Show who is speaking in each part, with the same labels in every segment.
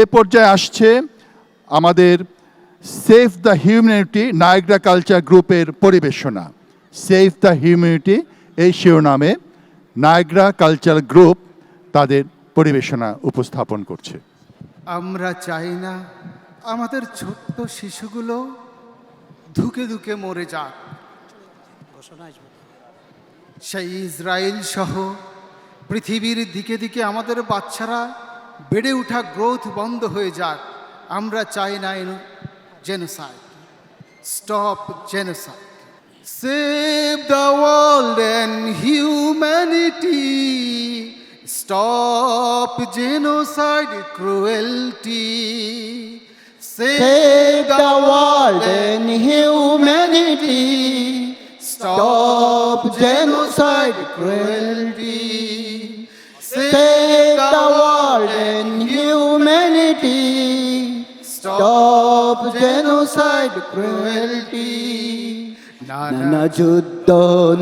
Speaker 1: এ পর্যায়ে আসছে আমাদের save the humanity Niagara culture গ্রুপের পরিবেশনা। সেভ দ্য হিউম্যানিটি এই শিরোনামে নায়গ্রা কালচার গ্রুপ তাদের পরিবেশনা উপস্থাপন করছে।
Speaker 2: আমরা চাই না আমাদের ছোট্ট শিশুগুলো ধুকে ধুকে মরে যাক। সেই ইসরায়েল সহ পৃথিবীর দিকে দিকে আমাদের বাচ্চারা বেড়ে ওঠা গ্রোথ বন্ধ হয়ে যাক। আমরা চাই না genocide. Stop genocide. Save the world and humanity. Stop genocide cruelty.
Speaker 3: Save the world and humanity. Stop Stop genocide, cruelty. Save the world and humanity. Stop genocide, cruelty. নানা যুদ্ধ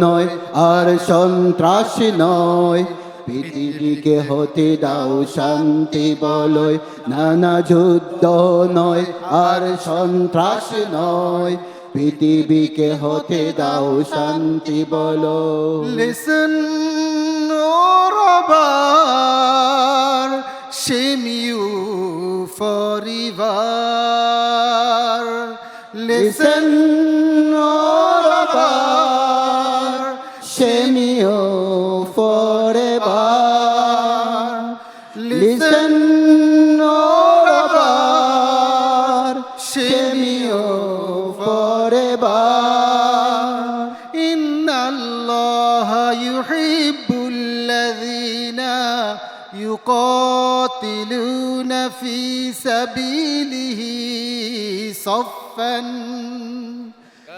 Speaker 3: নয় আর সন্ত্রাস নয় পৃথিবীকে হতে দাও শান্তি বলয় নানা যুদ্ধ নয় আর সন্ত্রাস নয় পৃথিবীকে হতে দাও শান্তি বলো
Speaker 2: Listen, oh Rabbar, shame you يقاتلون في سبيله صفا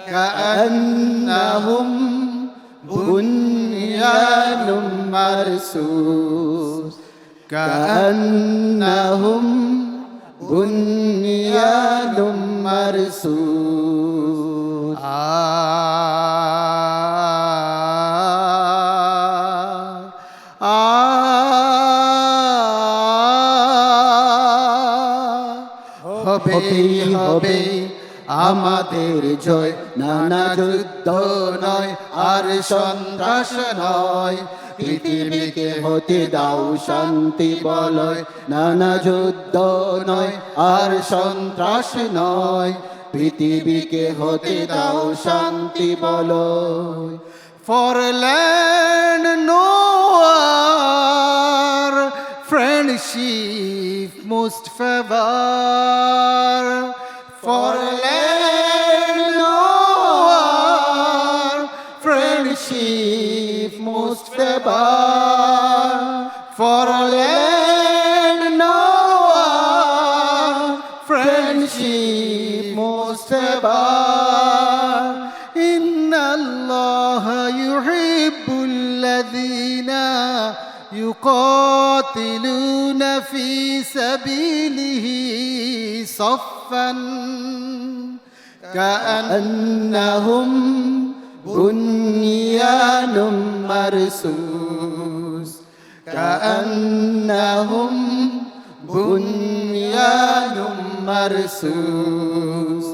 Speaker 2: كأنهم
Speaker 3: بنيان مرصوص كأنهم بنيان مرصوص
Speaker 2: হবেই হবে
Speaker 3: আমাদের জয়। নানা যুদ্ধ নয় আর সন্ত্রাস নয়। পৃথিবীকে হতে দাও শান্তি বলয়। নানা যুদ্ধ নয় আর সন্ত্রাস নয়। পৃথিবীকে হতে দাও শান্তি বলয়।
Speaker 2: For land no war, friendship most friendship most favor. For land no war, friendship most favor. إن الله يحب الذين يقاتلون في سبيله صفا كأن
Speaker 3: أنهم بنيان مرصوص كأنهم بنيان مرصوص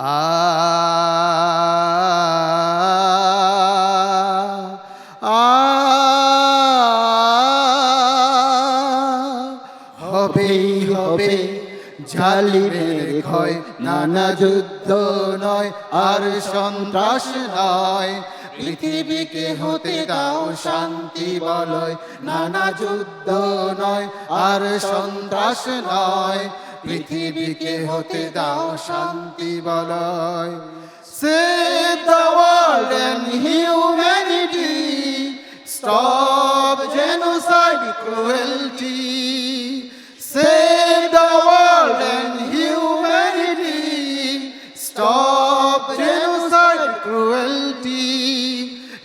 Speaker 2: آه
Speaker 3: জালিমের ক্ষয়, নানা যুদ্ধ নয়, আর সন্ত্রাস নয় পৃথিবীকে হতে দাও শান্তি বলয়, নানা যুদ্ধ নয়, আর সন্ত্রাস নয় পৃথিবীকে হতে দাও শান্তি বলয়
Speaker 2: Save the world and humanity. Stop.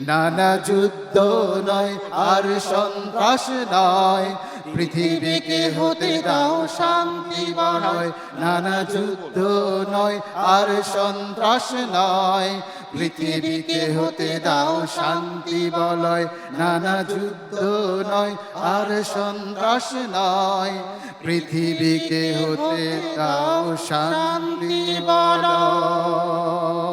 Speaker 3: নানা যুদ্ধ নয়, আর সন্ত্রাস নয়। পৃথিবীকে হতে দাও শান্তি নয় নানা যুদ্ধ নয়, আর সন্ত্রাস নয়।
Speaker 2: পৃথিবীকে হতে দাও শান্তি বলয়। নানা যুদ্ধ নয়, আর সন্ত্রাস নয়। পৃথিবীকে হতে দাও শান্তি বলয়।